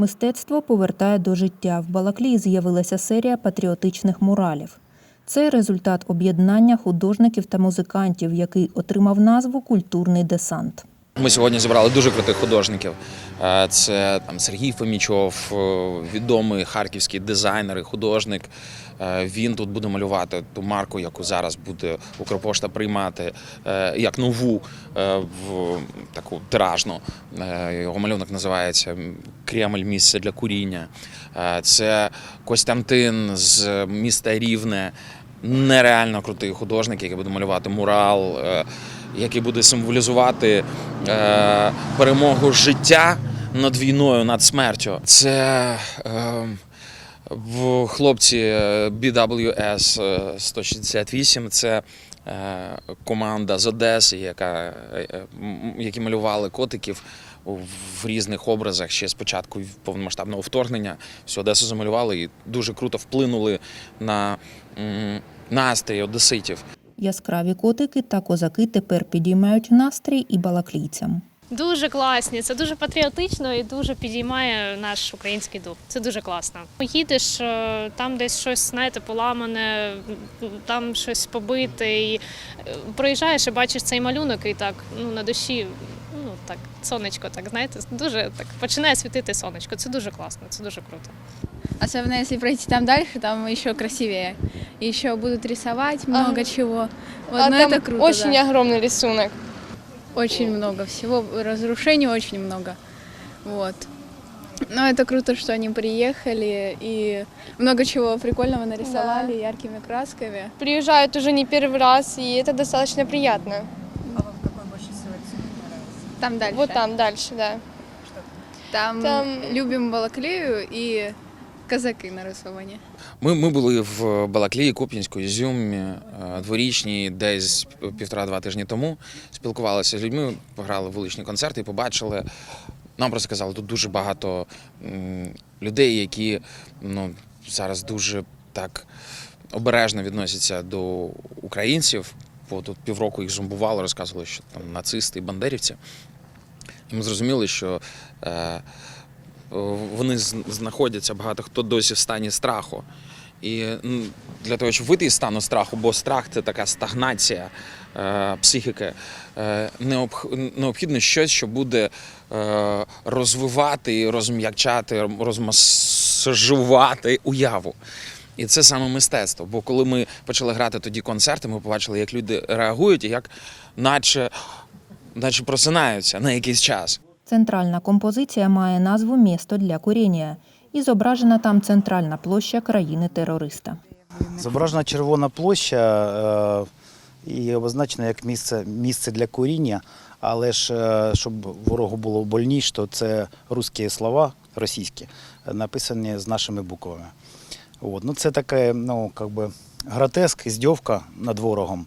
Мистецтво повертає до життя. В Балаклії з'явилася серія патріотичних муралів. Це результат об'єднання художників та музикантів, який отримав назву Культурний десант. Ми сьогодні зібрали дуже крутих художників. Е, Це там Сергій Фомічов, е, відомий харківський дизайнер і художник. Е, Він тут буде малювати ту марку, яку зараз буде Укрпошта приймати е, як нову е, в таку тиражну. Його малюнок називається Кремль місце для куріння. Це Костянтин з міста Рівне. Нереально крутий художник, який буде малювати мурал, який буде символізувати перемогу життя над війною, над смертю. Це в хлопці е, BWS е, 168. Це е, команда з Одеси, яка, е, які малювали котиків в різних образах ще з початку повномасштабного вторгнення. Всю Одесу замалювали і дуже круто вплинули на настрій одеситів. Яскраві котики та козаки тепер підіймають настрій і балаклійцям. Дуже класні, це дуже патріотично і дуже підіймає наш український дух. Це дуже класно. Їдеш е, там, десь щось знаєте, поламане, там щось побите, і е, проїжджаєш і бачиш цей малюнок, і так ну на душі. Ну так, сонечко, так знаєте, дуже так починає світити сонечко. Це дуже класно, це дуже круто. Особенно если пройти там дальше, там еще красивее. Еще будут рисовать много Ага. чего. Вот, а но там это круто. очень да. огромный рисунок. Очень много всего, разрушений очень много. Вот. Но это круто, что они приехали и много чего прикольного нарисовали яркими красками. Приезжают уже не первый раз, и это достаточно приятно. Там дальше. Вот там, дальше, да. Там, Там- любим Балаклею и казаки нарисовані. Ми, ми були в Балаклії, Куп'янську, Ізюмі, е, дворічній, десь півтора-два тижні тому. Спілкувалися з людьми, пограли вуличні концерти і побачили. Нам просто сказали, тут дуже багато людей, які ну, зараз дуже так обережно відносяться до українців. Бо тут півроку їх зомбували, розказували, що там нацисти і бандерівці. І ми зрозуміли, що е, вони знаходяться багато хто досі в стані страху. І для того, щоб вийти із стану страху, бо страх це така стагнація е, психіки, е, необхідно щось, що буде е, розвивати, розм'якчати, розмасажувати уяву. І це саме мистецтво. Бо коли ми почали грати тоді концерти, ми побачили, як люди реагують і як наче, наче просинаються на якийсь час. Центральна композиція має назву Місто для куріння і зображена там центральна площа країни-терориста. Зображена червона площа е, і обозначена як місце, місце для куріння, але ж е, щоб ворогу було больніше, то це русські слова російські, написані з нашими буквами. От. Ну, це таке, ну, как би, гротеск, іздьовка над ворогом.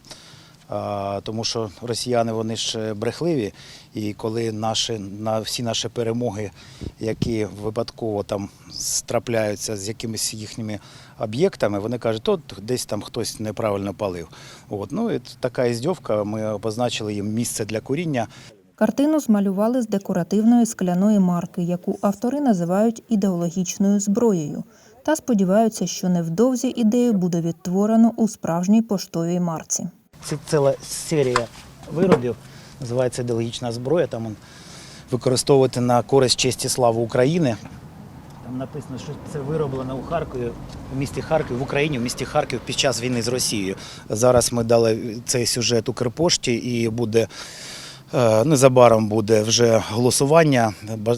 Тому що росіяни вони ж брехливі, і коли наші, на всі наші перемоги, які випадково там страпляються з якимись їхніми об'єктами, вони кажуть, от десь там хтось неправильно палив. От. Ну, і така іздьовка, ми обозначили їм місце для куріння. Картину змалювали з декоративної скляної марки, яку автори називають ідеологічною зброєю, та сподіваються, що невдовзі ідею буде відтворено у справжній поштовій марці. Це ціла серія виробів, називається ідеологічна зброя. Там он використовувати на користь честі слави України. Там написано, що це вироблено у Харкові, у місті Харків, в Україні, в місті Харків під час війни з Росією. Зараз ми дали цей сюжет Укрпошті і буде. Е, Незабаром буде вже голосування.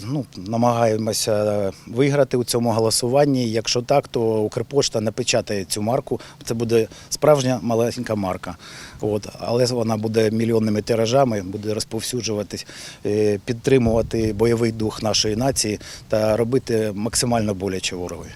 Ну, намагаємося виграти у цьому голосуванні. Якщо так, то Укрпошта напечатає цю марку. Це буде справжня маленька марка. От. Але вона буде мільйонними тиражами, буде розповсюджуватись, е, підтримувати бойовий дух нашої нації та робити максимально боляче ворогові.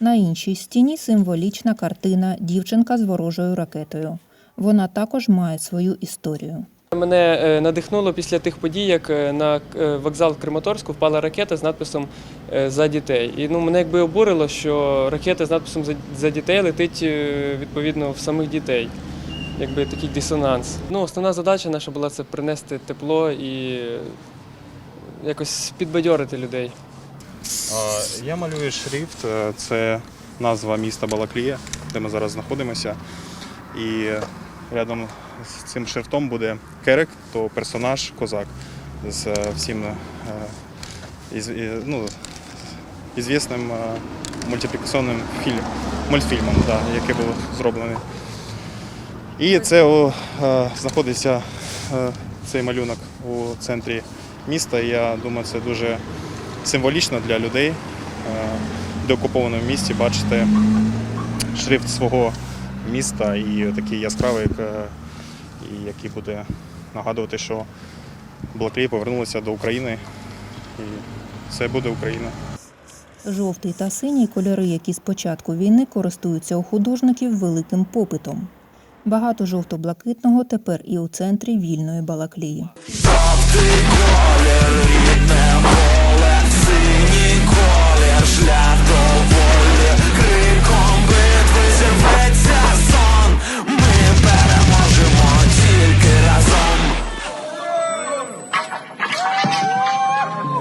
На іншій стіні символічна картина Дівчинка з ворожою ракетою. Вона також має свою історію. Мене е, надихнуло після тих подій, як е, на е, вокзал в Краматорську впала ракета з надписом за дітей. І ну мене якби обурило, що ракета з надписом «За- дітей летить відповідно в самих дітей. Якби такий дисонанс. Ну, основна задача наша була це принести тепло і якось підбадьорити людей. Я малюю шрифт. Це назва міста Балаклія, де ми зараз знаходимося. І рядом з цим шрифтом буде Керек, то персонаж козак з е, всім е, ну, ізвісним е, мультиплікаційним фільм, мультфільмом, да, який був зроблений. І це о, знаходиться цей малюнок у центрі міста. Я думаю, це дуже символічно для людей е, в деокупованому місті бачити шрифт свого міста і такий яскравий, як, і який буде нагадувати, що Балаклії повернулися до України, і це буде Україна. Жовтий та синій кольори, які з початку війни користуються у художників великим попитом. Багато жовто-блакитного тепер і у центрі вільної Балаклії.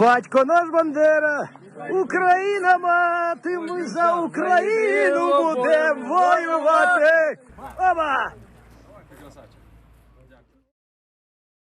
Батько наш Бандера, Україна мати, ми за Україну будемо воювати. Оба!